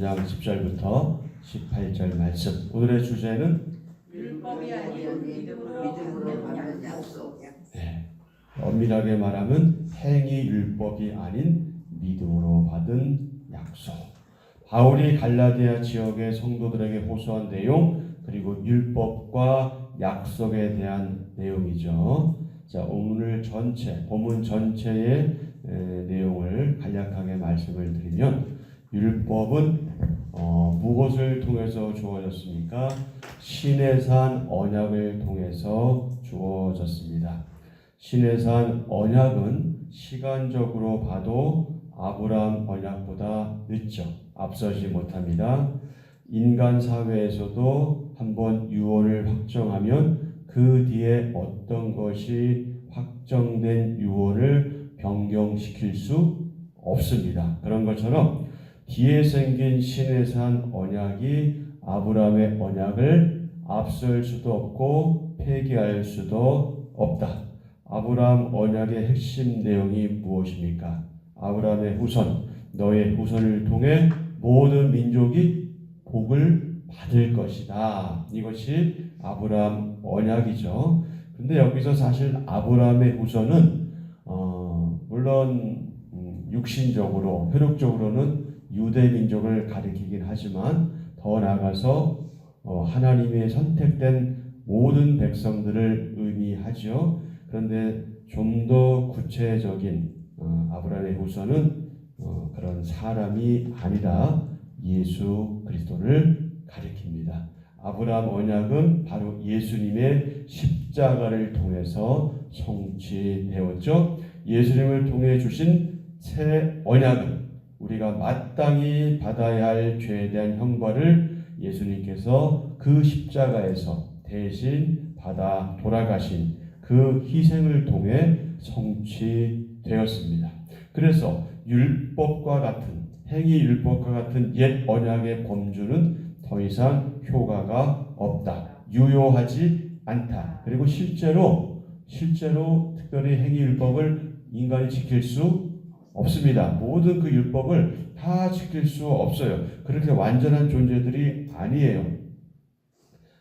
5장 10절부터 18절 말씀. 오늘의 주제는 율법이 아닌 믿음으로 받는 약속. 네. 엄밀하게 말하면 행위 율법이 아닌 믿음으로 받은 약속. 바울이 갈라디아 지역의 성도들에게 호소한 내용 그리고 율법과 약속에 대한 내용이죠. 자, 오늘 전체 본문 전체의 에, 내용을 간략하게 말씀을 드리면 율법은 어, 무엇을 통해서 주어졌습니까? 신의 산 언약을 통해서 주어졌습니다. 신의 산 언약은 시간적으로 봐도 아브라함 언약보다 늦죠. 앞서지 못합니다. 인간 사회에서도 한번 유언을 확정하면 그 뒤에 어떤 것이 확정된 유언을 변경시킬 수 없습니다. 그런 것처럼 뒤에 생긴 신의 산 언약이 아브라함의 언약을 앞설 수도 없고 폐기할 수도 없다. 아브라함 언약의 핵심 내용이 무엇입니까? 아브라함의 후손, 너의 후손을 통해 모든 민족이 복을 받을 것이다. 이것이 아브라함 언약이죠. 근데 여기서 사실 아브라함의 후손은 어, 물론 음, 육신적으로 혈육적으로는 유대 민족을 가리키긴 하지만 더 나아가서 어, 하나님의 선택된 모든 백성들을 의미하죠. 그런데 좀 더 구체적인 어, 아브라함의 후손은 어, 그런 사람이 아니라 예수 그리스도를 가리킵니다. 아브라함 언약은 바로 예수님의 십자가를 통해서 성취되었죠. 예수님을 통해 주신 새 언약은 우리가 마땅히 받아야 할 죄에 대한 형벌을 예수님께서 그 십자가에서 대신 받아 돌아가신 그 희생을 통해 성취되었습니다. 그래서 율법과 같은 행위 율법과 같은 옛 언약의 범주는 더 이상 효과가 없다. 유효하지 않다. 그리고 실제로 실제로 특별히 행위 율법을 인간이 지킬 수 없습니다. 모든 그 율법을 다 지킬 수 없어요. 그렇게 완전한 존재들이 아니에요.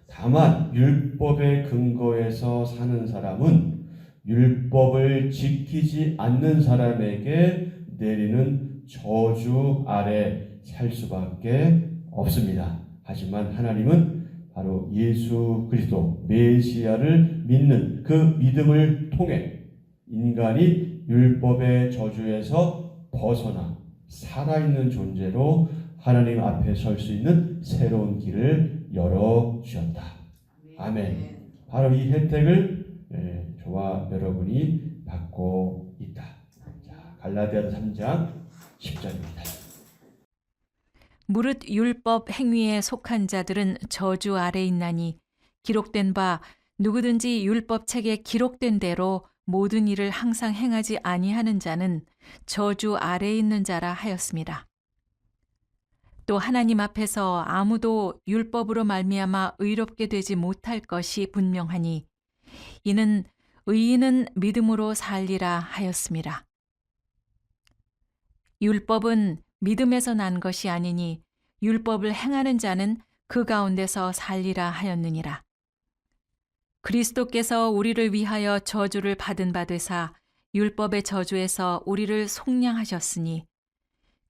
다만 율법의 근거에서 사는 사람은 율법을 지키지 않는 사람에게 내리는 저주 아래 살 수밖에 없습니다. 하지만 하나님은 바로 예수 그리스도 메시아를 믿는 그 믿음을 통해 인간이 율법의 저주에서 벗어나 살아있는 존재로 하나님 앞에 설 수 있는 새로운 길을 열어 주셨다. 아멘. 바로 이 혜택을 예, 저와 여러분이 받고 있다. 자, 갈라디아서 3장 10절입니다. 무릇 율법 행위에 속한 자들은 저주 아래 있나니 기록된 바 누구든지 율법 책에 기록된 대로 모든 일을 항상 행하지 아니하는 자는 저주 아래 있는 자라 하였습니다. 또 하나님 앞에서 아무도 율법으로 말미암아 의롭게 되지 못할 것이 분명하니 이는 의인은 믿음으로 살리라 하였습니다. 율법은 믿음에서 난 것이 아니니 율법을 행하는 자는 그 가운데서 살리라 하였느니라. 그리스도께서 우리를 위하여 저주를 받은 바 되사 율법의 저주에서 우리를 속량하셨으니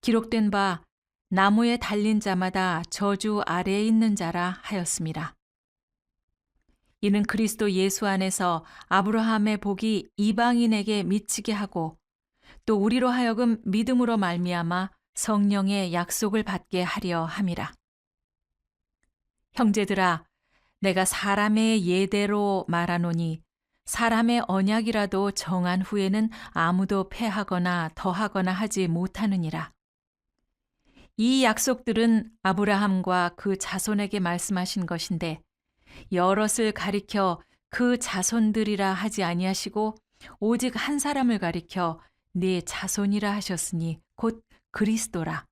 기록된 바 나무에 달린 자마다 저주 아래에 있는 자라 하였습니다. 이는 그리스도 예수 안에서 아브라함의 복이 이방인에게 미치게 하고 또 우리로 하여금 믿음으로 말미암아 성령의 약속을 받게 하려 함이라. 형제들아, 내가 사람의 예대로 말하노니 사람의 언약이라도 정한 후에는 아무도 패하거나 더하거나 하지 못하느니라. 이 약속들은 아브라함과 그 자손에게 말씀하신 것인데 여럿을 가리켜 그 자손들이라 하지 아니하시고 오직 한 사람을 가리켜 네 자손이라 하셨으니 곧 그리스도라.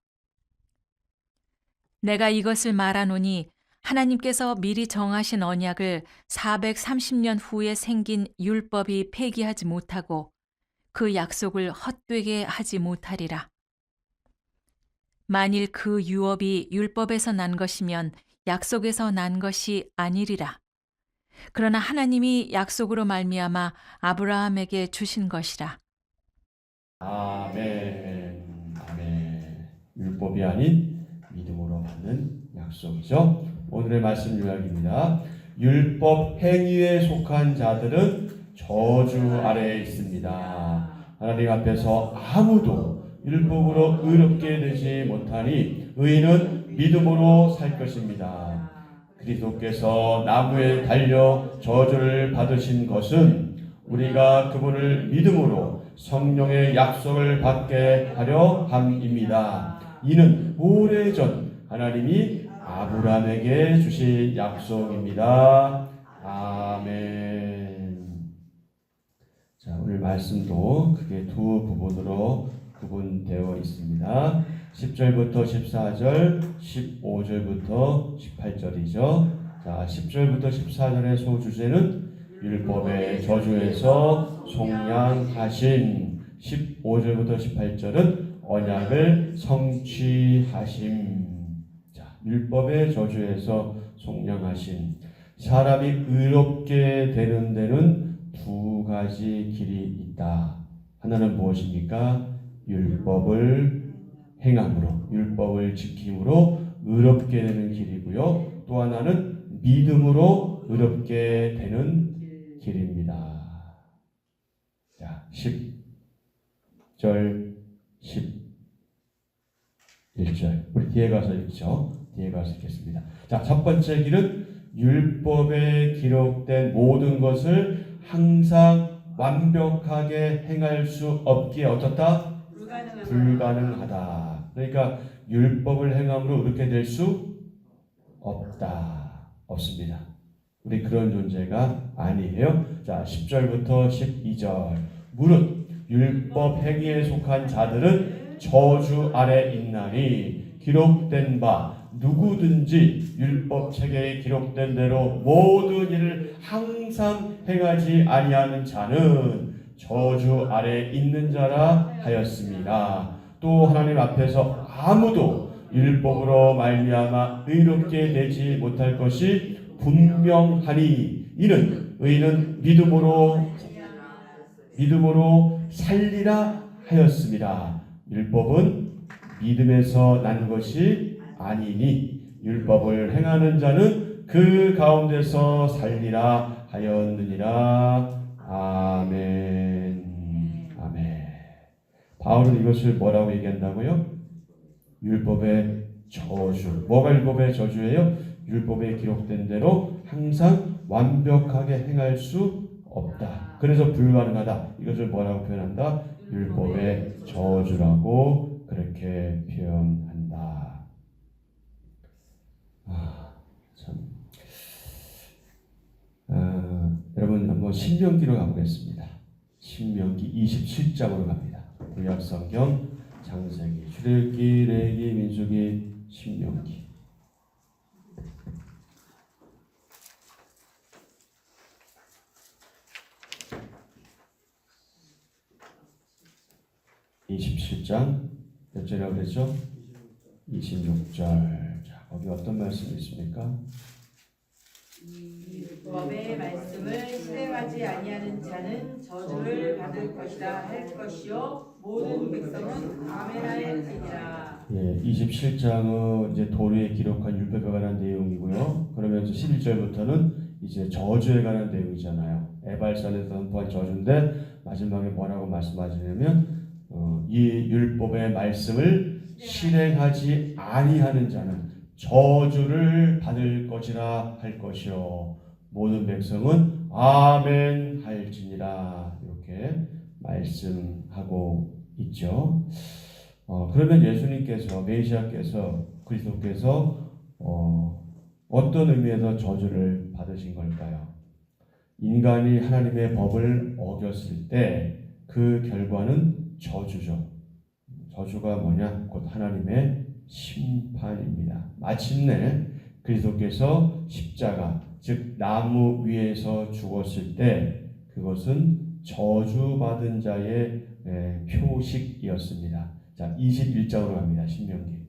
내가 이것을 말하노니 하나님께서 미리 정하신 언약을 430년 후에 생긴 율법이 폐기하지 못하고 그 약속을 헛되게 하지 못하리라. 만일 그 유업이 율법에서 난 것이면 약속에서 난 것이 아니리라. 그러나 하나님이 약속으로 말미암아 아브라함에게 주신 것이라. 아멘. 아멘. 율법이 아닌 믿음으로 받는 약속이죠. 오늘의 말씀 요약입니다. 율법 행위에 속한 자들은 저주 아래에 있습니다. 하나님 앞에서 아무도 율법으로 의롭게 되지 못하니 의인은 믿음으로 살 것입니다. 그리스도께서 나무에 달려 저주를 받으신 것은 우리가 그분을 믿음으로 성령의 약속을 받게 하려 함입니다. 이는 오래전 하나님이 아브라함에게 주신 약속입니다. 아멘. 자, 오늘 말씀도 크게 두 부분으로 구분되어 있습니다. 10절부터 14절, 15절부터 18절이죠. 자, 10절부터 14절의 소주제는 율법의 저주에서 속량하신 15절부터 18절은 언약을 성취하심. 자, 율법의 저주에서 속량하신 사람이 의롭게 되는 데는 두 가지 길이 있다. 하나는 무엇입니까? 율법을 행함으로, 율법을 지킴으로 의롭게 되는 길이고요. 또 하나는 믿음으로 의롭게 되는 길입니다. 자, 10절, 11절. 우리 뒤에 가서 읽죠. 뒤에 가서 읽겠습니다. 자, 첫 번째 길은 율법에 기록된 모든 것을 항상 완벽하게 행할 수 없기에 어떻다? 불가능한 불가능하다. 그러니까 율법을 행함으로 이렇게 될 수 없다. 없습니다. 우리 그런 존재가 아니에요. 자, 10절부터 12절. 무릇 율법 행위에 속한 자들은 저주 아래 있나니 기록된 바 누구든지 율법 책에 기록된 대로 모든 일을 항상 행하지 아니하는 자는 저주 아래 있는 자라 하였습니다. 또 하나님 앞에서 아무도 율법으로 말미암아 의롭게 되지 못할 것이 분명하니 이는 의인은 믿음으로 믿음으로 살리라 하였습니다. 율법은 믿음에서 난 것이 아니니 율법을 행하는 자는 그 가운데서 살리라 하였느니라. 아멘. 아멘. 바울은 이것을 뭐라고 얘기한다고요? 율법의 저주. 뭐가 율법의 저주예요? 율법에 기록된 대로 항상 완벽하게 행할 수 없다. 그래서 불가능하다. 이것을 뭐라고 표현한다? 율법의 저주라고 그렇게 표현한다. 아, 참. 아, 여러분 한번 신명기로 가보겠습니다. 신명기 27장으로 갑니다. 구약 성경 장세기, 출애굽기, 레기, 민수기, 신명기. (27장) 몇 절이라고 그랬죠? 26절. 자, 거기 어떤 말씀이 있습니까? 율법의 말씀을 실행하지 아니하는 자는 저주를 받을 것이라 할 것이요 모든 백성은 아멘하였으니라. 예, 27장은 이제 도리에 기록한 율법에 관한 내용이고요. 그러면서 11절부터는 이제 저주에 관한 내용이잖아요. 에발산에서 선포한 저주인데 마지막에 뭐라고 말씀하시냐면 어, 이 율법의 말씀을 실행하지 아니하는 자는 저주를 받을 것이라 할 것이요 모든 백성은 아멘 할지니라 이렇게 말씀하고 있죠. 어, 그러면 예수님께서 메시아께서 그리스도께서 어, 어떤 의미에서 저주를 받으신 걸까요? 인간이 하나님의 법을 어겼을 때 그 결과는 저주죠. 저주가 뭐냐? 곧 하나님의 심판입니다. 마침내 그리스도께서 십자가 즉 나무 위에서 죽었을 때 그것은 저주받은 자의 예, 표식이었습니다. 자, 21장으로 갑니다. 신명기.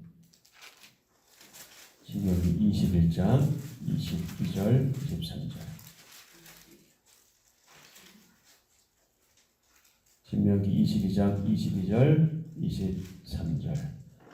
신명기 21장 22절 23절. 신명기 22장 22절 23절.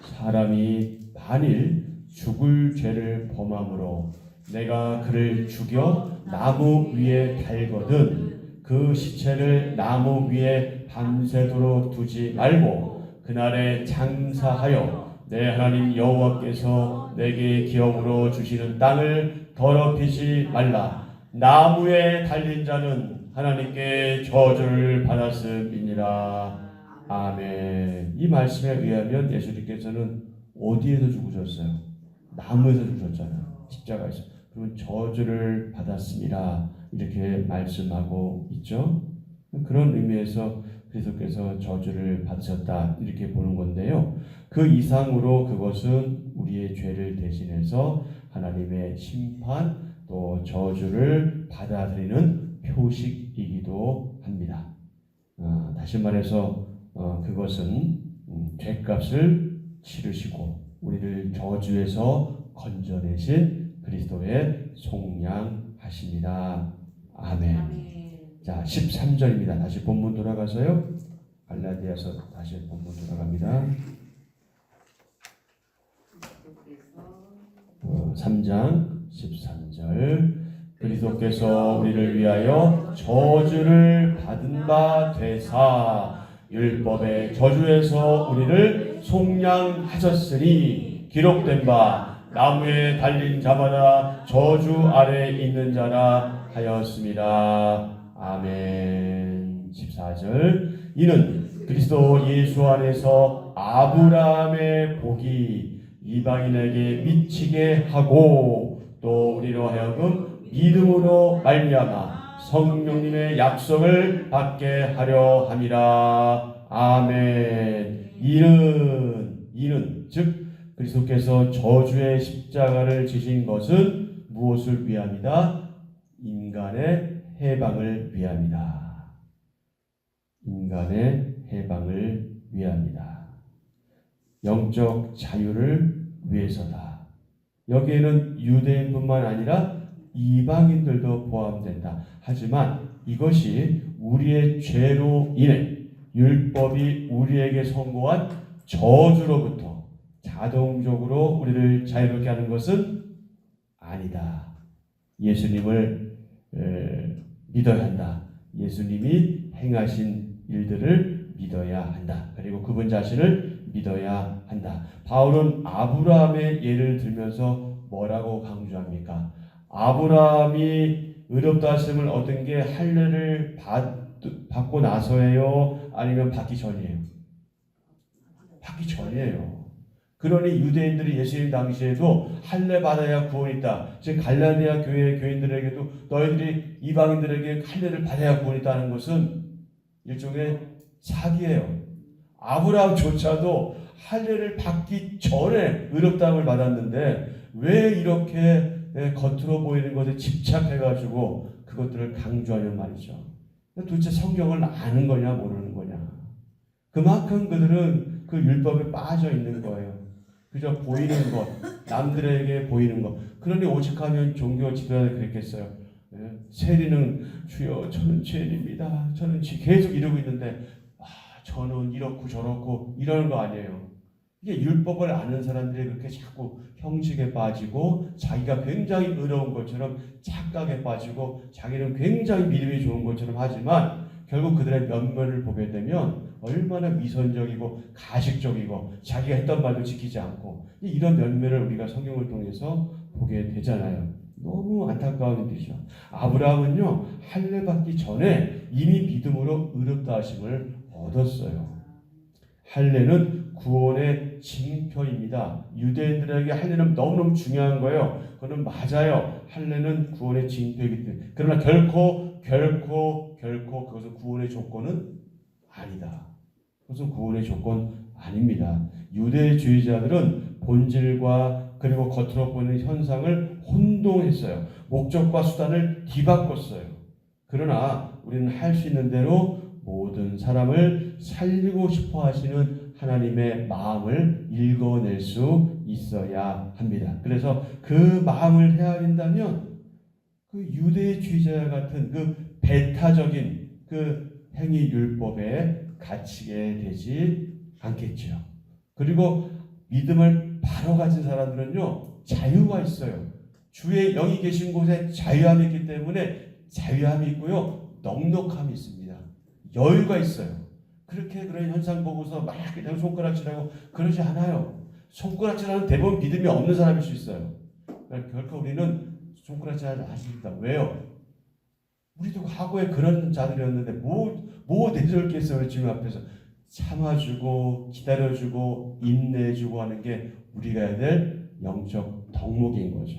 사람이 만일 죽을 죄를 범함으로 내가 그를 죽여 나무 위에 달거든 그 시체를 나무 위에 밤새도록 두지 말고 그날에 장사하여 내 하나님 여호와께서 내게 기업으로 주시는 땅을 더럽히지 말라 나무에 달린 자는 하나님께 저주를 받았음이니라 아멘 이 말씀에 의하면 예수님께서는 어디에서 죽으셨어요? 나무에서 죽으셨잖아요 십자가에서 그리고 저주를 받았습니다 이렇게 말씀하고 있죠. 그런 의미에서 그리스도께서 저주를 받으셨다 이렇게 보는 건데요. 그 이상으로 그것은 우리의 죄를 대신해서 하나님의 심판 또 저주를 받아들이는 표식이기도 합니다. 어, 다시 말해서 어, 그것은 음, 죄값을 치르시고 우리를 저주에서 건져내신 그리스도의 속량하십니다. 아멘. 아멘. 자, 13절입니다. 다시 본문 돌아가서요. 갈라디아서 다시 본문 돌아갑니다. 어, 3장 13절. 그리스도께서 우리를 위하여 저주를 받은 바 되사 율법의 저주에서 우리를 속량하셨으니 기록된 바 나무에 달린 자마다 저주 아래 있는 자라 하였습니다. 아멘. 14절. 이는 그리스도 예수 안에서 아브라함의 복이 이방인에게 미치게 하고 또 우리로 하여금 믿음으로 말미암아 성령님의 약속을 받게 하려 함이라. 아멘. 이는 이는 즉 그리스도께서 저주의 십자가를 지신 것은 무엇을 위함이다? 인간의 해방을 위함이다. 인간의 해방을 위함이다. 영적 자유를 위해서다. 여기에는 유대인뿐만 아니라 이방인들도 포함된다. 하지만 이것이 우리의 죄로 인해 율법이 우리에게 선고한 저주로부터 자동적으로 우리를 자유롭게 하는 것은 아니다. 예수님을 에, 믿어야 한다. 예수님이 행하신 일들을 믿어야 한다. 그리고 그분 자신을 믿어야 한다. 바울은 아브라함의 예를 들면서 뭐라고 강조합니까? 아브라함이 의롭다 하심을 얻은 게 할례를 받, 받고 나서예요? 아니면 받기 전이에요? 받기 전이에요. 그러니 유대인들이 예수님 당시에도 할례 받아야 구원이 있다. 즉 갈라디아 교회 교인들에게도 너희들이 이방인들에게 할례를 받아야 구원이 있다는 것은 일종의 사기예요. 아브라함조차도 할례를 받기 전에 의롭다함을 받았는데 왜 이렇게 겉으로 보이는 것에 집착해가지고 그것들을 강조하냐 말이죠. 도대체 성경을 아는 거냐 모르는 거냐. 그만큼 그들은 그 율법에 빠져 있는 거예요. 그저 보이는 것, 남들에게 보이는 것. 그러니 오직하면 종교 지도자들 그랬겠어요. 예? 세리는 주여 저는 죄인입니다. 저는 지 계속 이러고 있는데 아, 저는 이렇고 저렇고 이러는 거 아니에요. 이게 율법을 아는 사람들이 그렇게 자꾸 형식에 빠지고 자기가 굉장히 의로운 것처럼 착각에 빠지고 자기는 굉장히 믿음이 좋은 것처럼 하지만 결국 그들의 면면을 보게 되면 얼마나 위선적이고 가식적이고 자기가 했던 말도 지키지 않고 이런 면면을 우리가 성경을 통해서 보게 되잖아요. 너무 안타까운 일이죠. 아브라함은요 할례 받기 전에 이미 믿음으로 의롭다 하심을 얻었어요. 할례는 구원의 징표입니다. 유대인들에게 할례는 너무너무 중요한 거예요. 그거는 맞아요. 할례는 구원의 징표이기 때문에. 그러나 결코 결코 결코 그것은 구원의 조건은 아니다. 그것은 구원의 조건 아닙니다. 유대주의자들은 본질과 그리고 겉으로 보이는 현상을 혼동했어요. 목적과 수단을 뒤바꿨어요. 그러나 우리는 할 수 있는 대로 모든 사람을 살리고 싶어 하시는 하나님의 마음을 읽어낼 수 있어야 합니다. 그래서 그 마음을 헤아린다면 그 유대주의자 같은 그 배타적인 그 행위 율법에 갇히게 되지 않겠죠. 그리고 믿음을 바로 가진 사람들은요 자유가 있어요. 주의 영이 계신 곳에 자유함이 있기 때문에 자유함이 있고요 넉넉함이 있습니다. 여유가 있어요. 그렇게 그런 현상 보고서 막 그냥 손가락질하고 그러지 않아요. 손가락질하는 대부분 믿음이 없는 사람일 수 있어요. 그러니까 결코 우리는 손가락질하지 않습니다. 왜요? 우리도 과거에 그런 자들이었는데 뭐, 뭐 있어요 주님 앞에서 참아주고 기다려주고 인내해주고 하는 게 우리가 해야 될 영적 덕목인 거죠.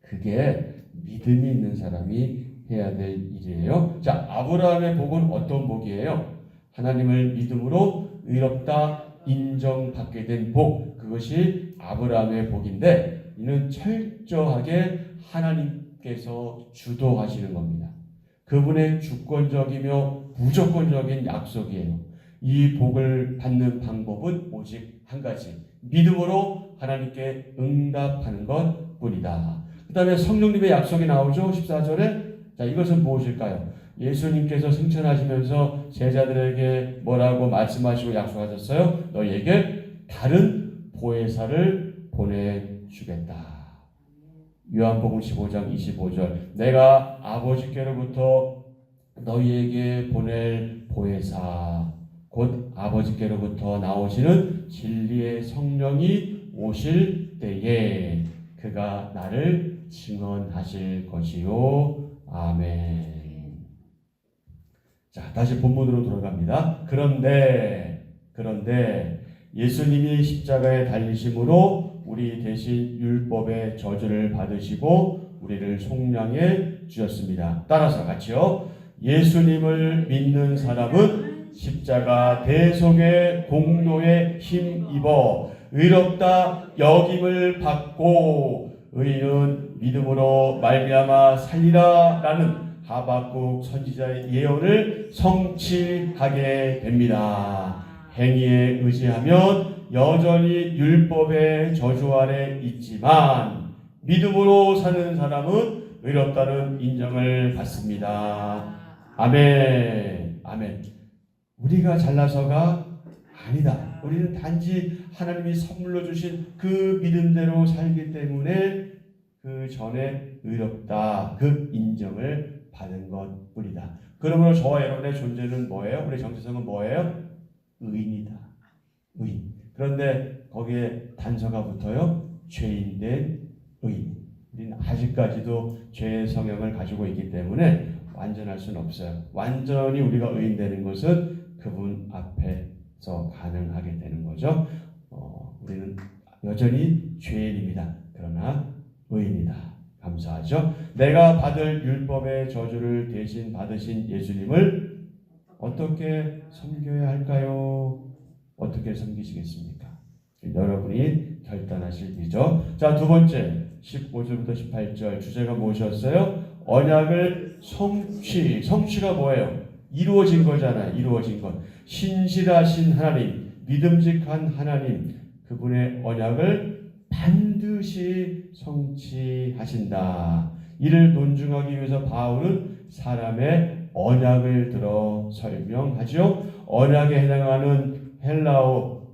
그게 믿음이 있는 사람이 해야 될 일이에요. 자, 아브라함의 복은 어떤 복이에요? 하나님을 믿음으로 의롭다 인정받게 된 복. 그것이 아브라함의 복인데 이는 철저하게 하나님께서 주도하시는 겁니다. 그분의 주권적이며 무조건적인 약속이에요. 이 복을 받는 방법은 오직 한 가지. 믿음으로 하나님께 응답하는 것 뿐이다. 그 다음에 성령님의 약속이 나오죠. 14절에. 자, 이것은 무엇일까요? 예수님께서 승천하시면서 제자들에게 뭐라고 말씀하시고 약속하셨어요? 너희에게 다른 보혜사를 보내주겠다. 요한복음 15장 25절 내가 아버지께로부터 너희에게 보낼 보혜사 곧 아버지께로부터 나오시는 진리의 성령이 오실 때에 그가 나를 증언하실 것이요 아멘. 자, 다시 본문으로 돌아갑니다. 그런데 그런데 예수님이 십자가에 달리심으로 우리 대신 율법의 저주를 받으시고 우리를 속량해 주셨습니다. 따라서 같이요. 예수님을 믿는 사람은 십자가 대속의 공로에 힘입어 의롭다 여김을 받고 의인은 믿음으로 말미암아 살리라라는 하박국 선지자의 예언을 성취하게 됩니다. 행위에 의지하면 여전히 율법의 저주 아래 있지만 믿음으로 사는 사람은 의롭다는 인정을 받습니다. 아멘. 아멘. 우리가 잘나서가 아니다. 우리는 단지 하나님이 선물로 주신 그 믿음대로 살기 때문에 그 전에 의롭다. 그 인정을 받은 것 뿐이다. 그러므로 저와 여러분의 존재는 뭐예요? 우리 정체성은 뭐예요? 의인이다. 의인. 그런데 거기에 단서가 붙어요. 죄인된 의인. 우리는 아직까지도 죄의 성향을 가지고 있기 때문에 완전할 수는 없어요. 완전히 우리가 의인되는 것은 그분 앞에서 가능하게 되는 거죠. 어, 우리는 여전히 죄인입니다. 그러나 의인이다. 감사하죠. 내가 받을 율법의 저주를 대신 받으신 예수님을 어떻게 섬겨야 할까요? 어떻게 섬기시겠습니까? 여러분이 결단하실 일이죠. 자, 두 번째, 15절부터 18절 주제가 무엇이었어요? 언약을 성취. 성취가 뭐예요? 이루어진 거잖아요. 이루어진 것. 신실하신 하나님, 믿음직한 하나님, 그분의 언약을 반드시 성취하신다. 이를 논증하기 위해서 바울은 사람의 언약을 들어 설명하죠. 언약에 해당하는 헬라어는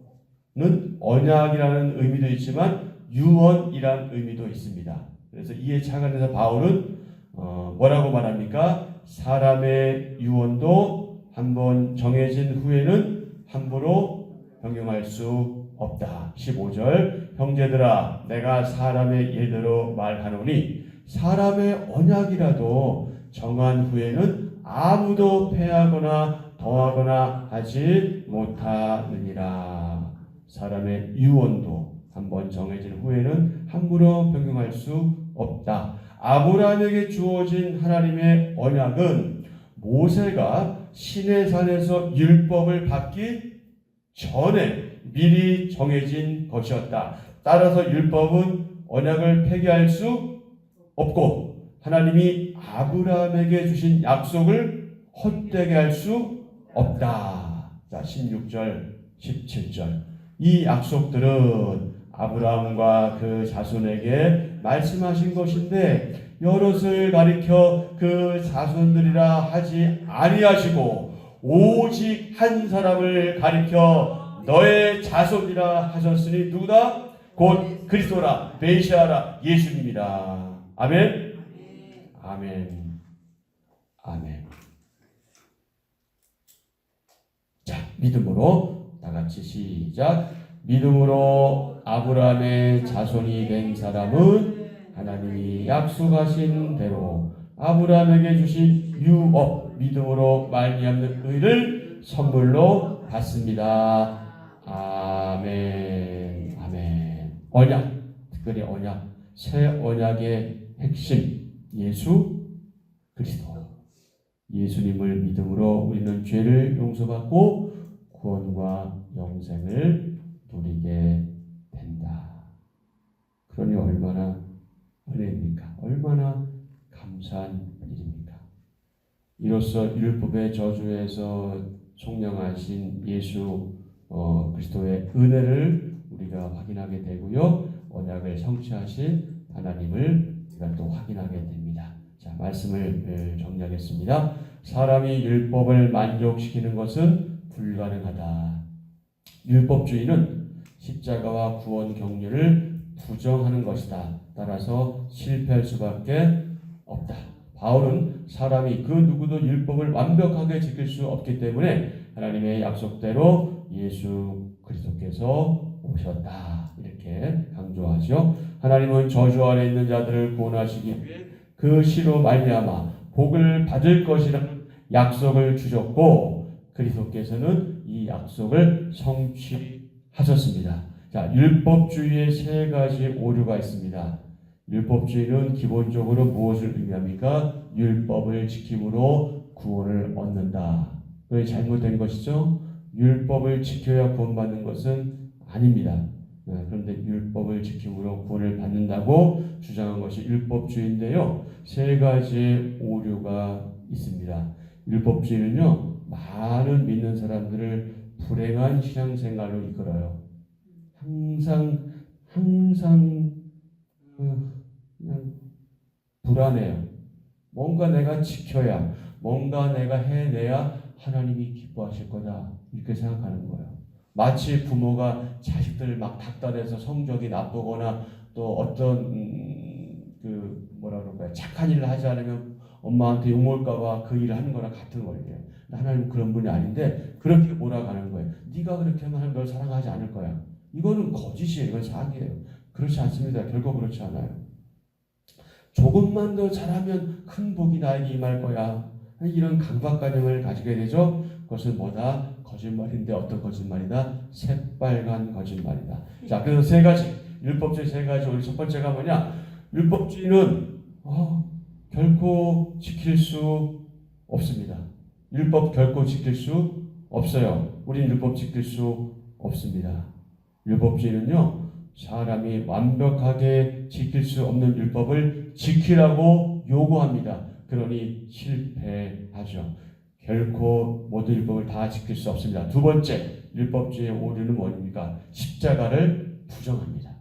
언약이라는 의미도 있지만 유언이라는 의미도 있습니다. 그래서 이에 착안해서 바울은 어, 뭐라고 말합니까? 사람의 유언도 한번 정해진 후에는 함부로 변경할 수 없다. 15절 형제들아 내가 사람의 예대로 말하노니 사람의 언약이라도 정한 후에는 아무도 패하거나 더하거나 하지 못하느니라. 사람의 유언도 한번 정해진 후에는 함부로 변경할 수 없다. 아브라함에게 주어진 하나님의 언약은 모세가 신의 산에서 율법을 받기 전에 미리 정해진 것이었다. 따라서 율법은 언약을 폐기할 수 없고 하나님이 아브라함에게 주신 약속을 헛되게 할 수 없다. 자, 16절, 17절. 이 약속들은 아브라함과 그 자손에게 말씀하신 것인데 여럿을 가리켜 그 자손들이라 하지 아니하시고 오직 한 사람을 가리켜 너의 자손이라 하셨으니 누구다? 곧 그리스도라 메시아라 예수님이라. 아멘. 아멘. 아멘. 자, 믿음으로 다 같이 시작. 믿음으로 아브라함의 자손이 된 사람은 하나님이 약속하신 대로 아브라함에게 주신 유업 믿음으로 말미암는 의를 선물로 받습니다. 아멘. 아멘. 언약, 특별히 언약, 새 언약의 핵심 예수 그리스도. 예수님을 믿음으로 우리는 죄를 용서받고 구원과 영생을 누리게 된다. 그러니 얼마나 은혜입니까? 얼마나 감사한 일입니까? 이로써 율법의 저주에서 총령하신 예수 어, 그리스도의 은혜를 우리가 확인하게 되고요. 언약을 성취하신 하나님을 우리가 또 확인하게 됩니다. 자, 말씀을 에, 정리하겠습니다. 사람이 율법을 만족시키는 것은 불가능하다. 율법주의는 십자가와 구원 경륜을 부정하는 것이다. 따라서 실패할 수밖에 없다. 바울은 사람이 그 누구도 율법을 완벽하게 지킬 수 없기 때문에 하나님의 약속대로 예수 그리스도께서 오셨다. 이렇게 강조하죠. 하나님은 저주 아래 있는 자들을 구원하시기 위해 그 시로 말미암아 복을 받을 것이라는 약속을 주셨고 그리스도께서는 이 약속을 성취하셨습니다. 자, 율법주의의 세 가지 오류가 있습니다. 율법주의는 기본적으로 무엇을 의미합니까? 율법을 지킴으로 구원을 얻는다. 그게 잘못된 것이죠. 율법을 지켜야 구원받는 것은 아닙니다. 네, 그런데 율법을 지킴으로 구원을 받는다고 주장한 것이 율법주의인데요. 세 가지 오류가 있습니다. 율법주의는요, 많은 믿는 사람들을 불행한 신앙생활로 이끌어요. 항상, 항상, 어, 그냥 불안해요. 뭔가 내가 지켜야, 뭔가 내가 해내야 하나님이 기뻐하실 거다. 이렇게 생각하는 거예요. 마치 부모가 자식들 막 닥달해서 성적이 나쁘거나 또 어떤 음, 그 뭐라 그럴까요 착한 일을 하지 않으면 엄마한테 욕먹을까봐 그 일을 하는 거랑 같은 거예요. 하나님 그런 분이 아닌데 그렇게 몰아가는 거예요. 네가 그렇게 하면 널 사랑하지 않을 거야. 이거는 거짓이에요. 이건 사기예요. 그렇지 않습니다. 결코 그렇지 않아요. 조금만 더 잘하면 큰 복이 나에게 임할 거야. 이런 강박관념을 가지게 되죠. 그것은 뭐다? 거짓말인데 어떤 거짓말이다? 새빨간 거짓말이다. 자, 그래서 세 가지 율법주의 세 가지. 우리 첫 번째가 뭐냐? 율법주의는 어, 결코 지킬 수 없습니다. 율법 결코 지킬 수 없어요. 우린 율법 지킬 수 없습니다. 율법주의는요, 사람이 완벽하게 지킬 수 없는 율법을 지키라고 요구합니다. 그러니 실패하죠. 결코 모든 율법을 다 지킬 수 없습니다. 두 번째, 율법주의의 오류는 뭡니까? 십자가를 부정합니다.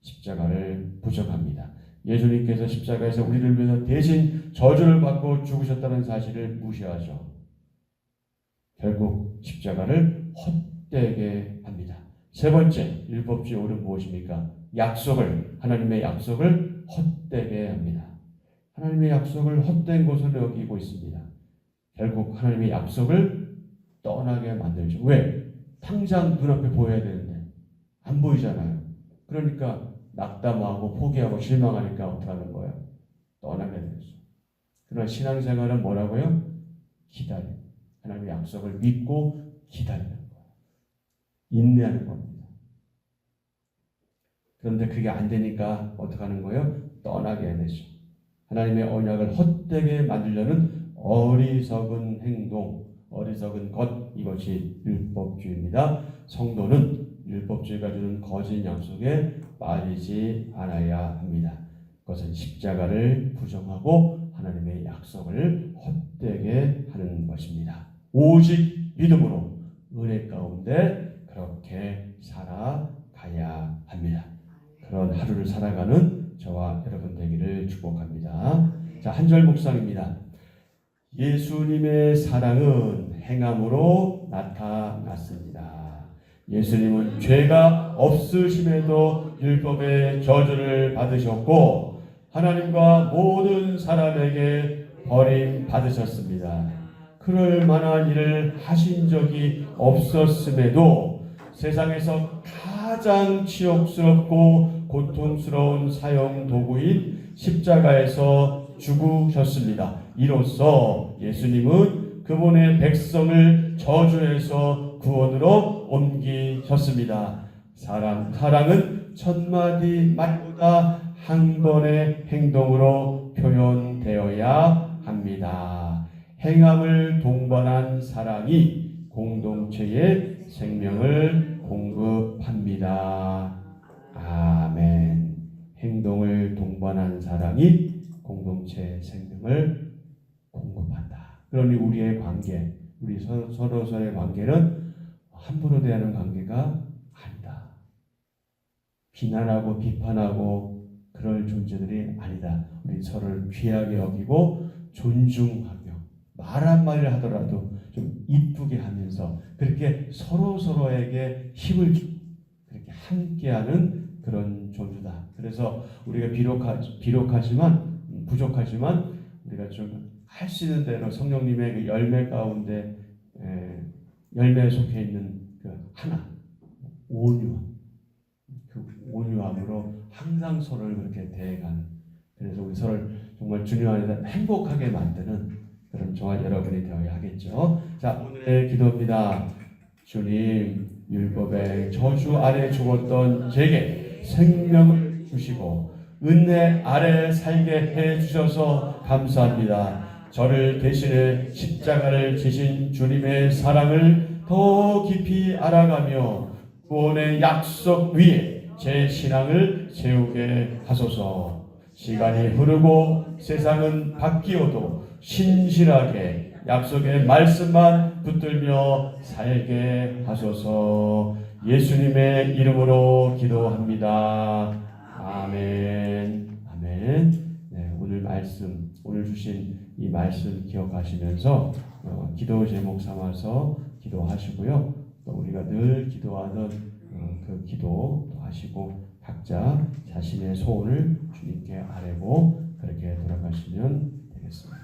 십자가를 부정합니다. 예수님께서 십자가에서 우리를 위해서 대신 저주를 받고 죽으셨다는 사실을 무시하죠. 결국 십자가를 헛되게 합니다. 세 번째, 율법주의 오류는 무엇입니까? 약속을, 하나님의 약속을 헛되게 합니다. 하나님의 약속을 헛된 것으로 여기고 있습니다. 결국 하나님의 약속을 떠나게 만들죠. 왜? 당장 눈앞에 보여야 되는데 안 보이잖아요. 그러니까 낙담하고 포기하고 실망하니까 어떻게 하는 거예요? 떠나게 되죠. 그러나 신앙생활은 뭐라고요? 기다려. 하나님의 약속을 믿고 기다리는 거예요. 인내하는 겁니다. 그런데 그게 안 되니까 어떻게 하는 거예요? 떠나게 되죠. 하나님의 언약을 헛되게 만들려는 어리석은 행동, 어리석은 것 이것이 율법주의입니다. 성도는 율법주의가 주는 거짓 약속에 빠지지 않아야 합니다. 그것은 십자가를 부정하고 하나님의 약속을 헛되게 하는 것입니다. 오직 믿음으로 은혜 가운데 그렇게 살아가야 합니다. 그런 하루를 살아가는 저와 여러분 되기를 축복합니다. 자, 한절 묵상입니다. 예수님의 사랑은 행함으로 나타났습니다. 예수님은 죄가 없으심에도 율법의 저주를 받으셨고 하나님과 모든 사람에게 버림 받으셨습니다. 그럴 만한 일을 하신 적이 없었음에도 세상에서 가장 치욕스럽고 고통스러운 사형 도구인 십자가에서 죽으셨습니다. 이로써 예수님은 그분의 백성을 저주에서 구원으로 옮기셨습니다. 사랑, 사랑은 천마디 말보다 한 번의 행동으로 표현되어야 합니다. 행함을 동반한 사랑이 공동체의 생명을 공급합니다. 아멘. 행동을 동반한 사랑이 공동체 생명을 공급한다. 그러니 우리의 관계, 우리 서- 서로 서로의 관계는 함부로 대하는 관계가 아니다. 비난하고 비판하고 그럴 존재들이 아니다. 우리 서로를 귀하게 여기고 존중하며 말 한마디를 하더라도 좀 이쁘게 하면서 그렇게 서로 서로에게 힘을 주 그렇게 함께하는 그런 존재다. 그래서 우리가 비록하, 비록하지만 음, 부족하지만 우리가 좀 할 수 있는 대로 성령님의 그 열매 가운데 에, 열매에 속해 있는 그 하나 온유함 그 온유함으로 항상 서로를 그렇게 대해가는 그래서 우리 서로를 정말 안에서 행복하게 만드는 그런 저와 여러분이 되어야 하겠죠. 자 오늘의 기도입니다. 주님 율법의 저주 아래 죽었던 제게 생명을 주시고 은혜 아래 살게 해 주셔서 감사합니다. 저를 대신해 십자가를 지신 주님의 사랑을 더 깊이 알아가며 구원의 약속 위에 제 신앙을 세우게 하소서. 시간이 흐르고 세상은 바뀌어도 신실하게 약속의 말씀만 붙들며 살게 하소서. 예수님의 이름으로 기도합니다. 아멘. 아멘. 네, 오늘 말씀, 오늘 주신 이 말씀 기억하시면서 어, 기도 제목 삼아서 기도하시고요. 또 우리가 늘 기도하는 어, 그 기도 하시고 각자 자신의 소원을 주님께 아뢰고 그렇게 돌아가시면 되겠습니다.